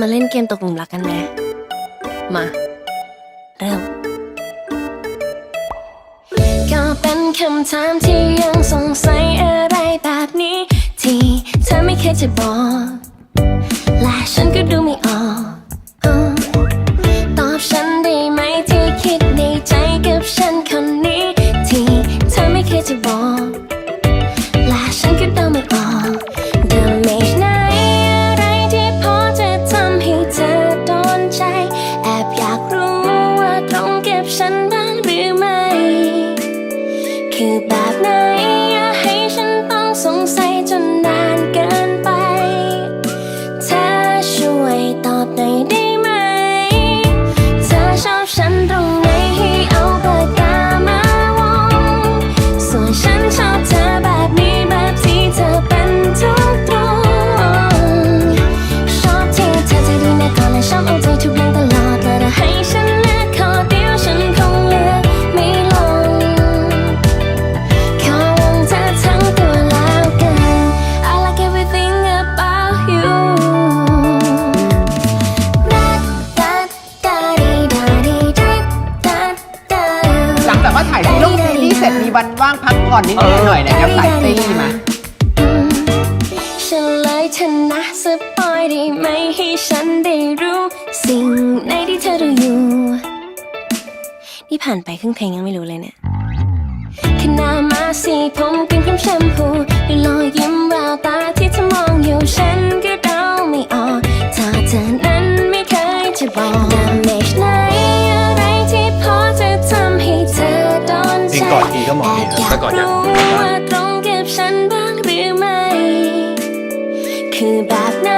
มาเล่นเกมตกหลุมรักกันไหม มา เริ่มก็เป็นคำถามที่ยังสงสัยอะไรแบบนี้ ที่เธอไม่เคยจะบอก และฉันก็ดูไม่ออกตอบฉันได้ไหมที่คิดในใจกับฉันคนนี้ ฉันบ้างหรือไม่ คือบา ร็จมีวันว่างพักผ่อนนิดหน่อยๆนี่ยยังสายตี้มา ฉันเลยชนะสปอยด้ไหมให้ฉันได้รู้ สิ่งในที่เธอดูอยู่ นี่ผ่านไปครึ่งเพลงยังไม่รู้เลยเนี่ยขนามาสีผมกินครีมแชมพูดูรอยยิ้มแววตา ลงกอดทีก็เหมาะดีแต่กอนยากรู้ว่าตรงกับฉันบ้างหรือไม่ คือแบบไหน